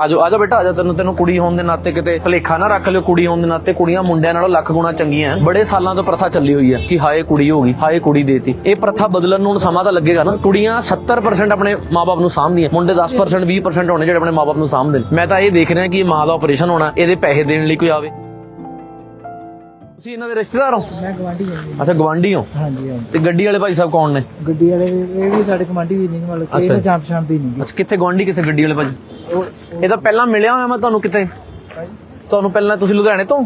ਆਜੋ ਆਜਾ ਬੇਟਾ ਆਜਾ ਤੈਨੂੰ ਤੈਨੂੰ ਕੁੜੀ ਹੋਣ ਦੇ ਨਾਤੇ ਕਿਤੇ ਭਲੇਖਾ ਨਾ ਰੱਖ ਲਿਓ ਕੁੜੀ ਹੋਣ ਦੇ ਨਾਤੇ। ਕੁੜੀਆਂ ਮੁੰਡਿਆਂ ਨਾਲੋਂ ਲੱਖ ਗੁਣਾ ਚੰਗੀਆਂ ਐ। ਬੜੇ ਸਾਲਾਂ ਤੋਂ ਪ੍ਰਥਾ ਚੱਲੀ ਹੋਈ ਹੈ ਕਿ ਹਾਏ ਕੁੜੀ ਹੋ ਗਈ ਹਾਏ ਕੁੜੀ ਦੇਤੀ। ਇਹ ਪ੍ਰਥਾ ਬਦਲਣ ਨੂੰ ਸਮਾਂ ਤਾਂ ਲੱਗੇਗਾ ਨਾ। ਕੁੜੀਆਂ 70% ਆਪਣੇ ਮਾਪੇ ਨੂੰ ਸਾਂਭਦੀਆਂ। ਮੁੰਡੇ 10% 20% ਹੋਣੇ ਜਿਹੜੇ ਆਪਣੇ ਮਾਪੇ ਨੂੰ ਸਾਂਭਦੇ ਨੇ। ਮੈਂ ਤਾਂ ਇਹ ਦੇਖ ਰਿਹਾ ਕਿ ਇਹ ਮਾਂ ਦਾ ਆਪਰੇਸ਼ਨ ਹੋਣਾ ਇਹਦੇ ਪੈਸੇ ਦੇਣ ਲਈ ਕੋਈ ਆਵੇ। ਤੁਸੀਂ ਇਹਨਾਂ ਦੇ ਰਿਸ਼ਤੇਦਾਰ ਹੋ? ਮੈਂ ਗਵਾਂਢੀ ਹਾਂ। ਅੱਛਾ ਗਵਾਂਢੀ ਹੋ? ਹਾਂਜੀ ਹਾਂਜੀ। ਤੇ ਗੱਡੀ ਵਾਲੇ ਭਾਈ ਸਾਹਿਬ ਕੌਣ ਨੇ? ਗੱਡੀ ਵਾਲੇ ਇਹ ਵੀ ਸਾਡੇ ਗਵਾਂਢੀ ਵੀ ਨਹੀਂ ਮਤਲਬ ਕਿ। ਇਹਨਾਂ ਜਾਣ ਪਛਾਣ ਦੀ ਨਹੀਂ। ਅੱਛਾ ਕਿੱਥੇ ਗਵਾਂਢੀ ਕਿੱਥੇ ਗੱਡੀ ਵਾਲੇ ਭਾਜੀ ਇਹ ਤਾਂ ਪਹਿਲਾਂ ਮਿਲਿਆ ਹੋਇਆ ਮੈਂ ਤੁਹਾਨੂੰ ਕਿਤੇ? ਤੁਹਾਨੂੰ ਪਹਿਲਾਂ ਤੁਸੀਂ ਲੁਧਿਆਣੇ ਤੋਂ?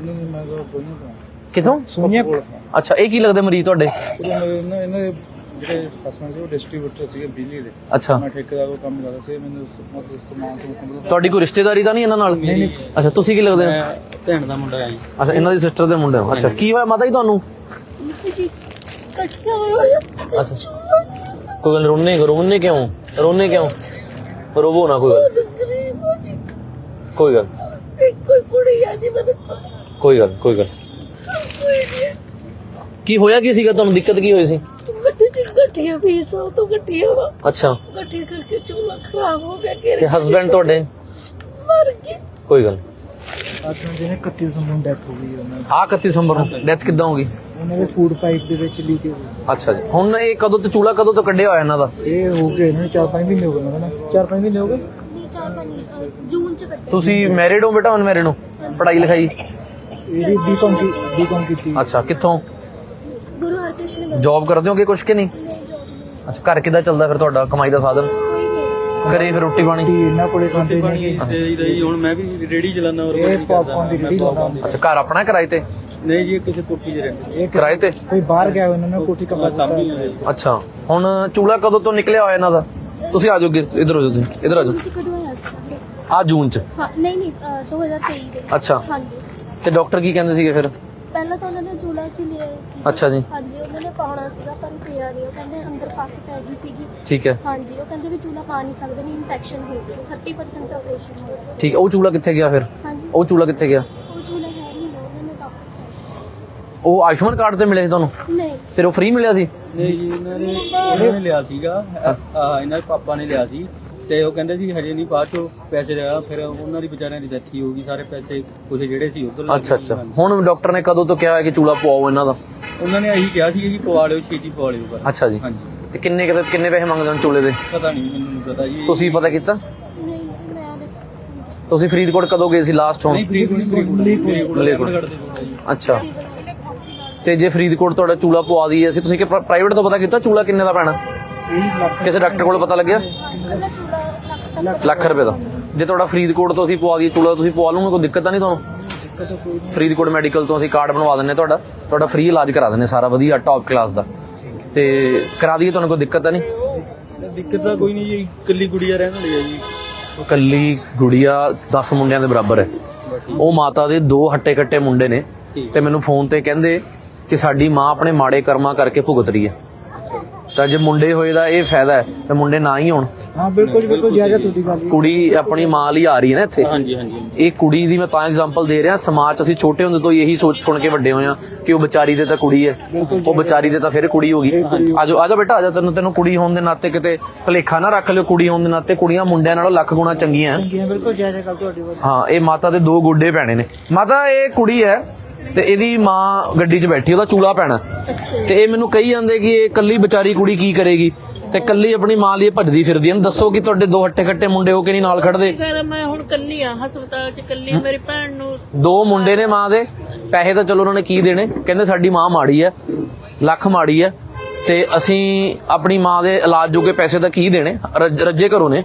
ਨਹੀਂ ਮੈਂ ਕੋਈ ਕਿੱਥੋਂ? ਸੋਨੀਆ ਅੱਛਾ ਇਹ ਕੀ ਲੱਗਦੇ ਮਰੀਜ਼ ਤੁਹਾਡੇ? ਇਹਨਾਂ ਇਹਨਾਂ ਦੇ ਜਿਹੜੇ ਹਸਬੰਦ ਸੀ ਉਹ ਡਿਸਟ੍ਰੀਬਿਊਟਰ ਸੀਗੇ ਬਿਜਲੀ ਦੇ। ਅੱਛਾ। ਮੈਂ ਠੇਕੇਦਾਰ ਉਹ ਕੰਮ ਕਰਦਾ ਸੀ ਮੈਨੂੰ ਸ- ਮਤਲਬ ਸਮਾਨ ਸਮੂਨ ਮਤਲਬ ਤੁਹਾਡੀ ਕੋਈ ਰਿਸ਼ਤੇਦਾਰੀ ਤਾਂ ਨਹੀਂ ਇਹਨਾਂ ਨਾਲ? ਅੱਛਾ ਤੁਸੀਂ ਕੀ ਲੱਗਦੇ ਹੋ? ਭੈਣ ਦਾ ਮੁੰਡਾ ਹੈ ਜੀ। ਅੱਛਾ ਇਹਨਾਂ ਦੀ ਸਿਸਟਰ ਦੇ ਮੁੰਡੇ ਹੋ। ਅੱਛਾ ਕੀ ਹੋਇਆ ਮਾਤਾ ਜੀ ਤੁਹਾਨੂੰ? ਅੱਛਾ। ਕੋਈ ਗੱਲ ਰੋਣੇ ਰੋਣੇ ਕਿਉਂ? ਰੋਣੇ ਕਿਉਂ? ਰੋਵੋ ਨਾ ਕੋਈ ਗੱਲ। ਕੋਈ ਗੱਲ ਕੋਈ ਕੁੜੀ ਆ ਜੀ ਮੇਰੇ ਕੋਲ ਕੋਈ ਗੱਲ ਕੋਈ ਗੱਲ ਕੋਈ ਨਹੀਂ ਕੀ ਹੋਇਆ ਕੀ ਸੀਗਾ? ਤੁਹਾਨੂੰ ਦਿੱਕਤ ਕੀ ਹੋਈ ਸੀ? ਗੱਡੀ ਚ ਗੱਠੀਆਂ ਵੀ ਸਭ ਤੋਂ ਗੱਠੀਆਂ ਵਾ। ਅੱਛਾ। ਗੱਠੀ ਕਰਕੇ ਚੂਲਾ ਖਰਾਬ ਹੋ ਗਿਆ ਕਿ ਤੇ ਹਸਬੰਡ ਤੁਹਾਡੇ? ਮਰ ਗਈ। ਕੋਈ ਗੱਲ ਹਸਬੰਦ ਜਿਹਨੇ 31 ਸੰਬੰਧ ਡੈਥ ਹੋ ਗਈ ਉਹਨਾਂ ਦੀ। ਆ 31 ਦਸੰਬਰ ਨੂੰ ਡੈਥ ਕਿੱਦਾਂ ਹੋ ਗਈ? ਉਹਨਾਂ ਦੇ ਫੂਡ ਪਾਈਪ ਦੇ ਵਿੱਚ ਲੀਕ ਹੋ ਗਈ। ਅੱਛਾ ਜੀ। ਹੁਣ ਇਹ ਕਦੋਂ ਤੋਂ ਚੂਲਾ ਕਦੋਂ ਤੋਂ ਕੱਢਿਆ ਹੋਇਆ ਇਹਨਾਂ ਦਾ? ਇਹ ਹੋ ਗਏ ਇਹਨਾਂ ਨੂੰ 4-5 ਮਹੀਨੇ ਹੋ ਗਏ ਕਹਿੰਦਾ 4-5 ਮਹੀਨੇ ਹੋ ਗਏ। ਨਹੀਂ ਚਾਰ ਪੰਜ ਜੂਨ ਚ ਕੱਟੇ। ਤੁਸੀਂ ਮੈਰਿਡ ਹੋ ਬੇਟਾ ਅਨਮੈਰਿਡ ਹੋ? ਪੜ੍ਹਾਈ ਲਿਖਾਈ? ਇਹਦੀ ਬੀਕਮ ਕੀ ਬੀਕਮ ਕੀਤੀ। ਅੱਛਾ ਕਿੱਥੋਂ? ਗੁਰੂ ਹਰਕ੍ਰਿਸ਼ਨ ਨੇ ਜੌਬ ਕਰਦੇ ਹੋਗੇ ਕੁਛ ਕਿ ਨਹੀਂ? ਅੱਛਾ ਘਰ ਕਿੱਦਾਂ ਚੱਲਦਾ ਫਿਰ ਤੁਹਾਡਾ ਕਮਾਈ ਦਾ ਸਾਧਨ? ਕੋਈ ਨਹੀਂ। ਘਰੇ ਫਿਰ ਰੋਟੀ ਪਾਣੀ? ਟੀ ਇਹਨਾਂ ਕੋਲੇ ਖਾਂਦੇ ਨੇ ਕਿ ਤੇ ਇਹਦਾ ਹੁਣ ਮੈਂ ਵੀ ਰੇੜੀ ਚਲਾਉਂਦਾ ਔਰ ਇਹ ਪੌਪਕੌਰਨ ਦੀ ਰੇੜੀ ਲਾਉਂਦਾ। ਅੱਛਾ ਘਰ ਆਪਣਾ ਕਿਰਾਏ ਤੇ? ਨਹੀਂ ਜੀ ਕਿਸੇ ਕੋਠੀ 'ਚ ਰਹਿੰਦੇ। ਇਹ ਕਿਰਾਏ ਤੇ? ਕੋਈ ਬਾਹਰ ਗਿਆ ਉਹਨਾਂ ਨੇ ਕੋਠੀ ਸਾਂਭੀ ਲੈਂਦੇ ਅੱਛਾ ਹੁਣ ਚੂਲਾ ਕਦੋਂ ਤੋਂ ਨਿਕਲਿਆ ਹੋਇਆ ਇਹਨਾਂ ਦਾ? ਤੁਸੀਂ ਆ ਜਾਓਗੇ ਇਧਰ ਹੋ ਜਾਓ ਤੁਸੀਂ ਇਧਰ ਆ ਜਾਓ। ਚ ਕਢਵਾਇਆ ਸੀ? ਆ ਜੂਨ ਚ। ਹਾਂ ਨਹੀਂ ਨਹੀਂ ਅਹ, 2023 ਦੇ। ਅੱਛਾ। ਹਾਂਜੀ। ਤੇ ਡਾਕਟਰ ਕੀ ਕਹਿੰਦੇ ਸੀਗੇ ਫਿਰ? ਪਹਿਲਾਂ ਤਾਂ ਉਹਨਾਂ ਨੇ ਚੂਲਾ ਸੀ ਲਿਆ ਸੀ। ਅੱਛਾ ਜੀ। ਹਾਂਜੀ ਉਹਨਾਂ ਨੇ ਪਾਉਣਾ ਸੀਗਾ ਪਰ ਪਿਆ ਨਹੀਂ। ਉਹ ਕਹਿੰਦੇ ਅੰਦਰ ਪਾਸ ਪੈ ਗਈ ਸੀਗੀ। ਠੀਕ ਹੈ। ਹਾਂਜੀ ਉਹ ਕਹਿੰਦੇ ਵੀ ਚੂਲਾ ਪਾ ਨਹੀਂ ਸਕਦੇ ਨਹੀਂ ਇਨਫੈਕਸ਼ਨ ਹੋ ਗਈ। 30% ਦਾ ਆਪਰੇਸ਼ਨ ਹੋ ਗਿਆ ਸੀ। ਠੀਕ ਹੈ ਉਹ ਚੂਲਾ ਕਿੱਥੇ ਗਿਆ ਫਿਰ? ਹਾਂਜੀ। ਉਹ ਚੂਲਾ ਕਿੱਥੇ ਗਿਆ ਉਹ ਚੂਲਾ ਹੈ ਨਹੀਂ ਗਾ, ਉਹਨਾਂ ਨੇ ਵਾਪਸ ਲੈ ਉਹ ਆਯੁਸ਼ਮਾਨ ਕਾਰਡ ਤੇ ਮਿਲੇ ਸੀ ਤੁਹਾਨੂੰ। ਨਹੀਂ। ਫਿਰ ਉਹ ਫ੍ਰੀ ਮਿਲਿਆ ਸੀ? ਨਹੀਂ ਜੀ ਇਹਨਾਂ ਨੇ ਇਹਨਾਂ ਨੇ ਲਿਆ ਸੀਗਾ। ਆ ਇਹਨਾਂ ਦੇ ਪਾਪਾ ਨੇ ਲਿਆ ਸੀ। ਤੇ ਉਹ ਕਹਿੰਦੇ ਸੀ ਹਜੇ ਨਹੀਂ ਬਾਅਦ ਚੋਂ ਪੈਸੇ ਦੇਗਾ ਫਿਰ ਉਹਨਾਂ ਦੀ ਵਿਚਾਰਿਆਂ ਦੀ ਡੈਥ ਹੀ ਹੋ ਗਈ ਸਾਰੇ ਪੈਸੇ ਕੁਝ ਜਿਹੜੇ ਸੀ ਉਧਰ ਅੱਛਾ ਅੱਛਾ। ਹੁਣ ਡਾਕਟਰ ਨੇ ਕਦੋਂ ਤੋਂ ਕਿਹਾ ਹੈ ਕਿ ਚੂਲਾ ਪਵਾਓ ਇਹਨਾਂ ਦਾ? ਉਹਨਾਂ ਨੇ ਇਹੀ ਕਿਹਾ ਸੀ ਕਿ ਪਵਾ ਲਿਓ ਛੇਤੀ ਪਵਾ ਲਿਓ ਪਰ ਅੱਛਾ ਜੀ। ਹਾਂਜੀ। ਤੇ ਕਿੰਨੇ ਕੁ- ਕਿੰਨੇ ਪੈਸੇ ਮੰਗਦੇ ਹਨ ਚੂਲੇ ਦੇ? ਪਤਾ ਨਹੀਂ ਮੈਨੂੰ ਨਹੀਂ ਪਤਾ ਜੀ। ਤੁਸੀਂ ਪਤਾ ਕੀਤਾ? ਨਹੀਂ ਮੈਂ ਨਹੀਂ ਤੁਸੀਂ ਫਰੀਦਕੋਟ ਕਦੋਂ ਗਏ ਸੀ ਲਾਸਟ ਹੁਣ? ਨਹੀਂ ਫ੍ਰੀ ਫ੍ਰੀ ਮਲੇਰਕੋਟ। ਅੱਛਾ। ਤੇ ਜੇ ਫਰੀਦਕੋਟ ਤੁਹਾਡਾ ਚੂਲਾ ਪਵਾ ਦਈਏ ਅਸੀਂ ਤੁਸੀਂ ਕਿ ਪ੍ਰਾਈਵੇਟ ਤੋਂ ਪਤਾ ਕੀਤਾ ਚੂਲਾ ਕਿੰਨੇ ਦਾ ਪੈਣਾ? ਕਿਸੇ ਡਾਕਟਰ ਕੋਲ ਪਤਾ ਲੱਗਿਆ? ਲੱਖ ਰੁਪਏ ਦਾ। ਜੇ ਤੁਹਾਡਾ ਫਰੀਦਕੋਟ ਤੋਂ ਅਸੀਂ ਪਵਾ ਦਈਏ ਚੂਲਾ ਤੁਸੀਂ ਪਵਾ ਲਓਗੇ ਕੋਈ ਦਿੱਕਤ ਤਾਂ ਨਹੀਂ ਤੁਹਾਨੂੰ? ਫਰੀਦਕੋਟ ਮੈਡੀਕਲ ਤੋਂ ਅਸੀਂ ਕਾਰਡ ਬਣਵਾ ਦਿੰਨੇ ਤੁਹਾਡਾ। ਤੁਹਾਡਾ ਫ੍ਰੀ ਇਲਾਜ ਕਰਾ ਦਿੰਨੇ ਸਾਰਾ ਵਧੀਆ ਟੌਪ ਕਲਾਸ ਦਾ। ਤੇ ਕਰਾ ਦਈਏ ਤੁਹਾਨੂੰ ਕੋਈ ਦਿੱਕਤ ਤਾਂ ਨਹੀਂ? ਦਿੱਕਤ ਤਾਂ ਕੋਈ ਨਹੀਂ ਜੀ ਇਕੱਲੀ ਗੁੜੀਆ ਰਹਿਣ ਵਾਲੀ ਹੈ ਜੀ। ਕੱਲੀ ਗੁੜੀਆ 10 ਮੁੰਡਿਆਂ ਦੇ ਬਰਾਬਰ ਹੈ। ਉਹ ਮਾਤਾ ਦੇ ਦੋ ਹੱਟੇ ਕੱਟੇ ਮੁੰਡੇ ਨੇ ਤੇ ਮੈਨੂੰ ਫੋਨ ਤੇ ਕਹਿੰਦੇ ਕਿ ਸਾਡੀ ਮਾਂ ਆਪਣੇ ਮਾੜੇ ਕਰਮਾਂ ਕਰਕੇ ਭੁਗਤ ਰਹੀ ਹੈ। ਤਾਂ ਜੇ ਮੁੰਡੇ ਹੋਏ ਦਾ ਇਹ ਫਾਇਦਾ ਹੈ ਤੇ ਮੁੰਡੇ ਨਾ ਹੀ ਹੋਣ। ਹਾਂ ਬਿਲਕੁਲ ਬਿਲਕੁਲ ਹੈ ਤੁਹਾਡੀ ਗੱਲ। ਕੁੜੀ ਆਪਣੀ ਮਾਂ ਲਈ ਆ ਰਹੀ ਹੈ ਨਾ ਇੱਥੇ। ਹਾਂਜੀ ਹਾਂਜੀ ਇਹ ਕੁੜੀ ਦੀ ਮੈਂ ਤਾਂ ਐਗਜ਼ਾਮਪਲ ਦੇ ਰਿਹਾ ਸਮਾਜ 'ਚ ਅਸੀਂ ਛੋਟੇ ਹੁੰਦੇ ਤੋਂ ਇਹੀ ਸੋਚ ਸੁਣ ਕੇ ਵੱਡੇ ਹੋਏ ਆ ਕਿ ਉਹ ਵਿਚਾਰੀ ਦੇ ਤਾਂ ਕੁੜੀ ਹੈ। ਉਹ ਵਿਚਾਰੀ ਦੇ ਤਾਂ ਫਿਰ ਕੁੜੀ ਹੋ ਗਈ। ਆਜੋ ਆਜਾ ਬੇਟਾ ਆਜਾ ਤੈਨੂੰ ਤੈਨੂੰ ਕੁੜੀ ਹੋਣ ਦੇ ਨਾਤੇ ਕਿਤੇ ਭਲੇਖਾ ਨਾ ਰੱਖ ਲਿਓ ਕੁੜੀ ਹੋਣ ਦੇ ਨਾਤੇ ਕੁੜੀਆਂ ਮੁੰਡਿਆਂ ਨਾਲੋਂ ਲੱਖ ਗੁਣਾ ਚੰਗੀਆਂ ਹੈ ਚੰਗੀ ਹੈ ਬਿਲਕੁਲ ਹੈ ਗੱਲ ਤੁਹਾਡੀ ਹਾਂ ਇਹ ਮਾਤਾ ਦੇ ਦੋ ਗੁੱਡੇ ਪੈਣੇ ਨੇ। ਮਾਤਾ ਇਹ ਕੁੜੀ ਹੈ ਤੇ ਇਹਦੀ ਮਾਂ ਗੱਡੀ 'ਚ ਬੈਠੀ ਉਹਦਾ ਚੂਲਾ ਪੈਣਾ। ਤੇ ਇਹ ਮੈਨੂੰ ਕਹੀ ਜਾਂਦੇ ਕਿ ਇਹ ਕੱਲੀ ਵਿਚਾਰੀ ਕੁੜੀ ਕੀ ਕਰੇਗੀ? ਤੇ ਕੱਲੀ ਆਪਣੀ ਮਾਂ ਲਈ ਭੱਜਦੀ ਫਿਰਦੀ ਹੈ। ਦੱਸੋ ਕਿ ਤੁਹਾਡੇ ਦੋ ਹੱਟੇ ਕੱਟੇ ਮੁੰਡੇ ਹੋ ਕੇ ਨਹੀਂ ਨਾਲ ਖੜਦੇ? ਮੈਂ ਹੁਣ ਕੱਲੀ ਆ ਹਸਪਤਾਲ ਚ ਕੱਲੀ ਆ। ਮੇਰੀ ਭੈਣ ਨੂੰ। ਦੋ ਮੁੰਡੇ ਨੇ ਮਾਂ ਦੇ। ਪੈਸੇ ਤਾਂ ਚਲੋ ਉਹਨਾਂ ਨੇ ਕੀ ਦੇਣੇ? ਕਹਿੰਦੇ ਸਾਡੀ ਮਾਂ ਮਾੜੀ ਹੈ ਲੱਖ ਮਾੜੀ ਹੈ ਤੇ ਅਸੀਂ ਆਪਣੀ ਮਾਂ ਦੇ ਇਲਾਜ ਜੋਗੇ ਪੈਸੇ ਤਾਂ ਕੀ ਦੇਣੇ? ਰੱਜ- ਰੱਜੇ ਘਰੋਂ ਨੇ।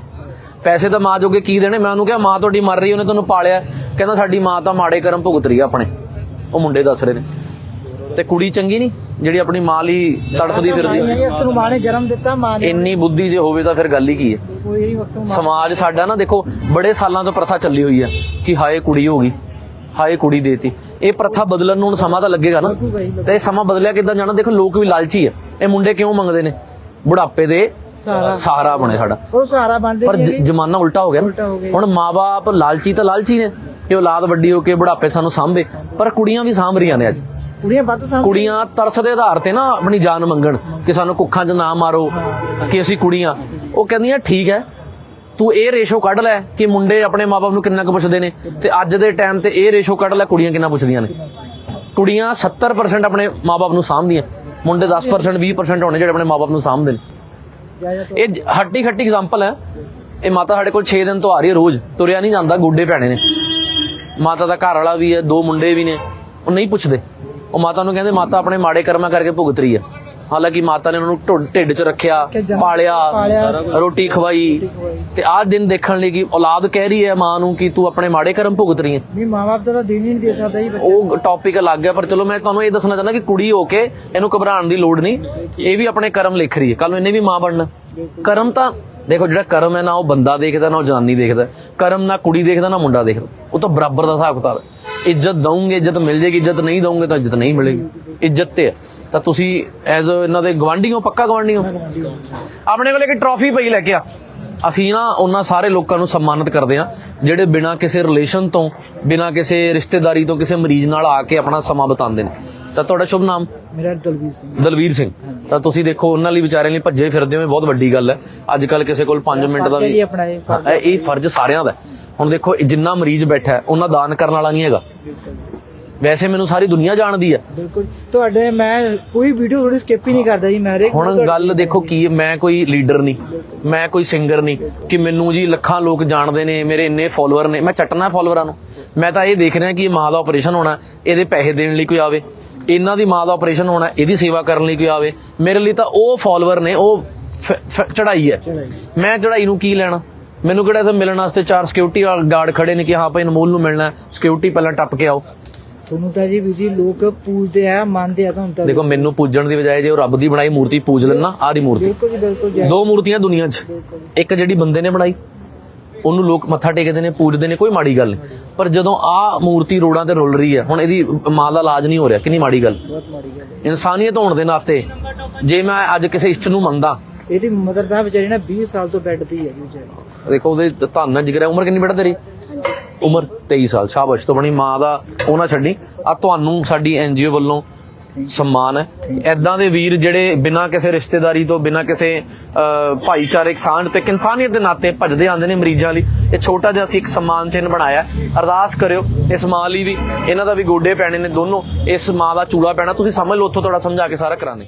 ਪੈਸੇ ਤਾਂ ਮਾਂ ਜੋਗੇ ਕੀ ਦੇਣੇ? ਮੈਂ ਉਹਨੂੰ ਕਿਹਾ ਮਾਂ ਤੁਹਾਡੀ ਮਰ ਰਹੀ ਉਹਨੇ ਤੁਹਾਨੂੰ ਪਾਲਿਆ। ਕਹਿੰਦਾ ਸਾਡੀ ਮਾਂ ਤਾਂ ਮਾੜੇ ਕਰਮ ਭੁਗਤ ਰਹੀ ਆ ਆਪਣੇ। ਉਹ ਮੁੰਡੇ ਦੱਸ ਰਹੇ ਨੇ। ਤੇ ਕੁੜੀ ਚੰਗੀ ਨਹੀਂ ਜਿਹੜੀ ਆਪਣੀ ਮਾਂ ਲਈ ਤੜਫਦੀ ਫਿਰਦੀ ਹੈ? ਨੇ ਅਕਸਰ ਮਾਂ ਨੇ ਜਨਮ ਦਿੱਤਾ ਮਾਂ ਨੇ ਇੰਨੀ ਬੁੱਧੀ ਜੇ ਹੋਵੇ ਤਾਂ ਫਿਰ ਗੱਲ ਹੀ ਕੀ ਹੈ? ਸਮਾਜ ਸਾਡਾ ਨਾ ਦੇਖੋ ਬੜੇ ਸਾਲਾਂ ਤੋਂ ਪ੍ਰਥਾ ਚੱਲੀ ਹੋਈ ਹੈ ਕਿ ਹਾਏ ਕੁੜੀ ਹੋ ਗਈ ਹਾਏ ਕੁੜੀ ਦੇਤੀ। ਇਹ ਪ੍ਰਥਾ ਬਦਲਣ ਨੂੰ ਸਮਾਂ ਤਾਂ ਲੱਗੇਗਾ ਨਾ। ਤੇ ਇਹ ਸਮਾਂ ਬਦਲਿਆ ਕਿਦਾਂ ਜਾਣਾ? ਦੇਖੋ ਲੋਕ ਵੀ ਲਾਲਚੀ ਆ ਇਹ ਮੁੰਡੇ ਕਿਉਂ ਮੰਗਦੇ ਨੇ? ਬੁਢਾਪੇ ਦੇ ਸਹਾਰਾ ਬਣੇ ਸਾਡਾ। ਉਹ ਸਹਾਰਾ ਬਣਦੇ ਪਰ। ਜ਼ਮਾਨਾ ਉਲਟਾ ਹੋ ਹੋ। ਗਿਆ। ਹੁਣ ਮਾਪੇ ਲਾਲਚੀ ਤਾਂ ਲਾਲਚੀ ਨੇ। ਕਿ ਔਲਾਦ ਵੱਡੀ ਹੋ ਕੇ ਬੁਢਾਪੇ ਸਾਨੂੰ ਸਾਂਭੇ ਪਰ ਕੁੜੀਆਂ ਵੀ ਸਾਂਭ ਰਹੀਆਂ ਨੇ ਅੱਜ। ਕੁੜੀਆਂ ਵੱਧ ਸਾਂਭ ਕੁੜੀਆਂ ਤਰਸ ਦੇ ਆਧਾਰ ਤੇ ਨਾ ਆਪਣੀ ਜਾਨ ਮੰਗਣ ਕਿ ਸਾਨੂੰ ਕੁੱਖਾਂ 'ਚ ਨਾ ਮਾਰੋ ਕਿ ਅਸੀਂ ਕੁੜੀਆਂ। ਉਹ ਕਹਿੰਦੀਆਂ ਠੀਕ ਹੈ ਤੂੰ ਇਹ ਰੇਸ਼ੋ ਕੱਢ ਲੈ ਕਿ ਮੁੰਡੇ ਆਪਣੇ ਮਾਪੇ ਨੂੰ ਕਿੰਨਾ ਕੁ ਪੁੱਛਦੇ ਨੇ ਤੇ ਅੱਜ ਦੇ ਟਾਈਮ ਤੇ ਇਹ ਰੇਸ਼ੋ ਕੱਢ ਲੈ ਕੁੜੀਆਂ ਕਿੰਨਾ ਪੁੱਛਦੀਆਂ ਨੇ? ਕੁੜੀਆਂ 70% ਆਪਣੇ ਮਾਪੇ ਨੂੰ ਸਾਂਭਦੀਆਂ ਮੁੰਡੇ 10% 20% ਹੋਣੇ ਜਿਹੜੇ ਆਪਣੇ ਮਾਪੇ ਨੂੰ ਸਾਂਭਦੇ ਨੇ। ਇਹ ਹੱਟੀ ਖੱਟੀ ਐਗਜ਼ਾਮਪਲ ਹੈ। ਇਹ ਮਾਤਾ ਸਾਡੇ ਕੋਲ 6 ਦਿਨ ਤੋਂ ਆ ਰਹੀ ਹੈ ਰੋਜ਼ ਤੁਰਿਆ ਨਹੀਂ ਜਾਂਦਾ ਗੋਡੇ ਪੈਣੇ ਨੇ। ਮਾਤਾ ਦਾ ਘਰ ਵਾਲਾ ਵੀ ਹੈ ਦੋ ਮੁੰਡੇ ਵੀ ਨੇ। ਉਹ ਨਹੀਂ ਪੁੱਛਦੇ। ਉਹ ਮਾਤਾ ਨੂੰ ਕਹਿੰਦੇ ਮਾਤਾ ਆਪਣੇ ਮਾੜੇ ਕਰਮਾਂ ਕਰਕੇ ਭੁਗਤ ਰਹੀ ਹੈ। ਹਾਲਾਂਕਿ ਮਾਤਾ ਨੇ ਉਹਨੂੰ ਢੁੱਡ- ਢਿੱਡ 'ਚ ਰੱਖਿਆ ਪਾਲਿਆ ਰੋਟੀ ਖਵਾਈ। ਤੇ ਆਹ ਦਿਨ ਦੇਖਣ ਲਈ ਕਿ ਔਲਾਦ ਕਹਿ ਰਹੀ ਹੈ ਮਾਂ ਨੂੰ ਕਿ ਤੂੰ ਆਪਣੇ ਮਾੜੇ ਕਰਮ ਭੁਗਤ ਰਹੀ ਹੈ। ਨਹੀਂ ਮਾਂ-ਬਾਪ ਦਾ ਤਾਂ ਦਿਨ ਹੀ ਨਹੀਂ ਦੇ ਸਕਦਾ ਜੀ ਬੱਚਾ ਉਹ ਟੌਪਿਕ ਅਲੱਗ ਹੈ ਪਰ ਚਲੋ ਮੈਂ ਤੁਹਾਨੂੰ ਇਹ ਦੱਸਣਾ ਚਾਹੁੰਦਾ ਕਿ ਕੁੜੀ ਹੋ ਕੇ ਇਹਨੂੰ ਘਬਰਾਉਣ ਦੀ ਲੋੜ ਨਹੀਂ। ਇਹ ਵੀ ਆਪਣੇ ਕਰਮ ਲਿਖ ਰਹੀ ਹੈ। ਕੱਲ ਨੂੰ ਇਹਨੇ ਵੀ ਮਾਂ ਬਣਨਾ। ਕਰਮ ਤਾਂ ਦੇਖੋ ਜਿਹੜਾ ਕਰਮ ਹੈ ਨਾ, ਉਹ ਬੰਦਾ ਦੇਖਦਾ, ਨਾ ਉਹ ਜਨਾਨੀ ਦੇਖਦਾ। ਕਰਮ ਨਾ ਕੁੜੀ ਦੇਖਦਾ, ਨਾ ਮੁੰਡਾ ਦੇਖਦਾ। ਉਹ ਤਾਂ ਬਰਾਬਰ ਦਾ ਹਿਸਾਬ ਕਿਤਾਬ ਹੈ। ਇੱਜ਼ਤ ਦਊਂਗੇ, ਇੱਜ਼ਤ ਮਿਲ ਜੇਗੀ ਇੱਜ਼ਤ ਨਹੀਂ ਦਊਂਗੇ ਤਾਂ ਇੱਜ਼ਤ ਨਹੀਂ ਮਿਲੇਗੀ। ਇੱਜ਼ਤ ਤੇ ਹੈ। ਤਾਂ ਤੁਸੀਂ ਐਜ਼ ਇਹਨਾਂ ਦੇ ਗਵਾਂਢੀ ਹੋ ਪੱਕਾ ਗਵਾਂਢੀ ਹੋ ਆਪਣੇ ਕੋਲ ਇੱਕ ਟਰੋਫੀ ਪਈ ਲੈ ਕੇ ਆ। ਅਸੀਂ ਨਾ ਉਹਨਾਂ ਸਾਰੇ ਲੋਕਾਂ ਨੂੰ ਸਨਮਾਨਿਤ ਕਰਦੇ ਆ ਜਿਹੜੇ ਬਿਨਾਂ ਕਿਸੇ ਰਿਲੇਸ਼ਨ ਤੋਂ, ਬਿਨਾਂ ਕਿਸੇ ਰਿਸ਼ਤੇਦਾਰੀ ਤੋਂ, ਕਿਸੇ ਮਰੀਜ਼ ਨਾਲ ਆ ਕੇ ਆਪਣਾ ਸਮਾਂ ਬਿਤਾਉਂਦੇ ਨੇ। ਤਾਂ ਤੁਹਾਡਾ ਸ਼ੁਭ ਨਾਮ? ਮੇਰਾ ਦਲਵੀਰ ਸਿੰਘ ਦਲਵੀਰ ਸਿੰਘ। ਤਾਂ ਤੁਸੀਂ ਦੇਖੋ ਉਹਨਾਂ ਲਈ ਵਿਚਾਰਿਆਂ ਲਈ ਭੱਜੇ ਫਿਰਦੇ ਹੋ ਇਹ ਬਹੁਤ ਵੱਡੀ ਗੱਲ ਹੈ। ਅੱਜ ਕੱਲ ਕਿਸੇ ਕੋਲ 5 ਮਿੰਟ ਦਾ ਵੀ ਇਹ ਫਰਜ਼। ਹਾਂ, ਇਹ ਇਹ ਫਰਜ਼ ਸਾਰਿਆਂ ਦਾ ਹੈ। ਹੁਣ ਦੇਖੋ ਇਹ ਜਿੰਨਾ ਮਰੀਜ਼ ਬੈਠਾ ਹੈ ਉਹਨਾਂ ਦਾਨ ਕਰਨ ਵਾਲਾ ਨਹੀਂ ਹੈਗਾ। ਵੈਸੇ ਮੈਨੂੰ ਸਾਰੀ ਦੁਨੀਆ ਜਾਣਦੀ ਹੈ। ਬਿਲਕੁਲ ਤੁਹਾਡੇ ਮੈਂ ਕੋਈ ਵੀਡੀਓ ਥੋੜੀ ਸਕਿਪ ਹੀ ਨਹੀਂ ਕਰਦਾ ਜੀ ਮੈਂ ਹਰੇਕ ਹੁਣ ਗੱਲ ਦੇਖੋ ਕੀ ਹੈ, ਮੈਂ ਕੋਈ ਲੀਡਰ ਨਹੀਂ ਮੈਂ ਕੋਈ ਸਿੰਗਰ ਨਹੀਂ ਕਿ ਮੈਨੂੰ ਜੀ ਲੱਖਾਂ ਲੋਕ ਜਾਣਦੇ ਨੇ ਮੇਰੇ ਇੰਨੇ ਫਾਲੋਅਰ ਨੇ ਮੈਂ ਚੱਟਣਾ ਫਾਲੋਅਰਾਂ ਨੂੰ। ਮੈਂ ਤਾਂ ਇਹ ਦੇਖ ਰਿਹਾ ਕਿ ਇਹ ਮਾਂ ਦਾ ਆਪਰੇਸ਼ਨ ਹੋਣਾ ਇਹਦੇ ਪੈਸੇ ਦੇਣ ਲਈ ਕੋਈ ਆਵੇ। ਇਹਨਾਂ ਦੀ ਮਾਂ ਦਾ ਆਪਰੇਸ਼ਨ ਹੋਣਾ ਇਹਦੀ ਸੇਵਾ ਕਰਨ ਲਈ ਕੋਈ ਆਵੇ ਮੇਰੇ ਲਈ ਤਾਂ ਉਹ ਫਾਲੋਅਰ ਨੇ ਉਹ ਚੜਾਈ ਹੈ। ਮੈਂ ਚੜਾਈ ਨੂੰ ਕੀ ਲੈਣਾ? ਮੈਨੂੰ ਕਿਹੜਾ ਇੱਥੇ ਮਿਲਣ ਵਾਸਤੇ ਚਾਰ ਸਿਕਿਉਰਿਟੀ ਗਾਰਡ ਖੜੇ ਨੇ ਕਿ ਹਾਂ ਭਾਈ ਅਨਮੋਲ ਨੂੰ ਮਿਲਣਾ ਸਿਕਿਉਰਿਟੀ ਪਹਿਲਾਂ ਟੱਪ ਕੇ ਆਓ। ਤੁਹਾਨੂੰ ਤਾਂ ਜੀ ਜੀ ਲੋਕ ਪੂਜਦੇ ਆ ਮੰਨਦੇ ਆ ਤੁਹਾਨੂੰ ਤਾਂ। ਦੇਖੋ ਮੈਨੂੰ ਪੂਜਣ ਦੀ ਬਜਾਏ ਜੇ ਉਹ ਰੱਬ ਦੀ ਬਣਾਈ ਮੂਰਤੀ ਪੂਜ ਲੈਣਾ ਆਹ ਦੀ ਮੂਰਤੀ। ਬਿਲਕੁਲ ਬਿਲਕੁਲ ਦੋ ਮੂਰਤੀਆਂ ਦੁਨੀਆ 'ਚ। ਇੱਕ ਜਿਹੜੀ ਬੰਦੇ ਨੇ ਬਣਾਈ ਉਹਨੂੰ ਲੋਕ ਮੱਥਾ ਟੇਕਦੇ ਨੇ ਪੂਜਦੇ ਨੇ ਕੋਈ ਮਾੜੀ ਗੱਲ ਨਹੀਂ। ਪਰ ਜਦੋਂ ਆ ਮੂਰਤੀ ਰੋਡਾਂ ਤੇ ਰੁਲ ਰਹੀ ਹੈ ਹੁਣ ਇਹਦੀ ਮਾਂ ਦਾ ਇਲਾਜ ਨਹੀਂ ਹੋ ਰਿਹਾ ਕਿੰਨੀ ਮਾੜੀ ਗੱਲ। ਬਹੁਤ ਮਾੜੀ ਗੱਲ ਹੈ। ਇਨਸਾਨੀਅਤ ਹੋਣ ਦੇ ਨਾਤੇ ਜੇ ਮੈਂ ਅੱਜ ਕਿਸੇ ਇਸ਼ਟ ਨੂੰ ਮੰਨਦਾ। ਇਹਦੀ ਮਦਰ ਦਾ ਵਿਚਾਰੀ ਨਾ 20 ਸਾਲ ਤੋਂ ਬੈੱਡ ਤੇ ਹੀ ਵਿਚਾਰੀ। ਦੇਖੋ ਉਹਦੇ ਧੰਨ ਜਿਗਰ। ਉਮਰ ਕਿੰਨੀ ਬੇਟਾ ਤੇਰੀ? ਉਮਰ 23 ਸਾਲ ਸ਼ਾਬਾਸ਼ ਤੋਂ ਬਣੀ ਮਾਂ ਦਾ ਉਹ ਨਾ ਛੱਡੀ। ਆ ਤੁਹਾਨੂੰ ਸਾਡੀ ਐਨਜੀਓ ਵੱਲੋਂ ਸਨਮਾਨ ਹੈ। ਐਦਾਂ ਦੇ ਵੀਰ ਜਿਹੜੇ ਬਿਨਾਂ ਕਿਸੇ ਰਿਸ਼ਤੇਦਾਰੀ ਤੋਂ ਬਿਨਾਂ ਕਿਸੇ ਅਹ, ਭਾਈਚਾਰਕ ਸਾਂਝ ਤੇ ਇਨਸਾਨੀਅਤ ਦੇ ਨਾਤੇ ਭੱਜਦੇ ਆਉਂਦੇ ਨੇ ਮਰੀਜ਼ਾਂ ਲਈ ਇਹ ਛੋਟਾ ਜਿਹਾ ਅਸੀਂ ਇੱਕ ਸਨਮਾਨ ਚਿੰਨ੍ਹ ਬਣਾਇਆ ਅਰਦਾਸ ਕਰਿਓ ਇਸ ਮਾਂ ਲਈ ਵੀ ਇਹਨਾਂ ਦਾ ਵੀ ਗੋਡੇ ਪੈਣੇ ਨੇ ਦੋਨੋਂ ਇਸ ਮਾਂ ਦਾ ਚੂਲਾ ਪੈਣਾ ਤੁਸੀਂ ਸਮਝ ਲਓ ਉੱਥੋਂ ਥੋੜਾ ਸਮਝਾ ਕੇ ਸਾਰਾ ਕਰਾਂਗੇ।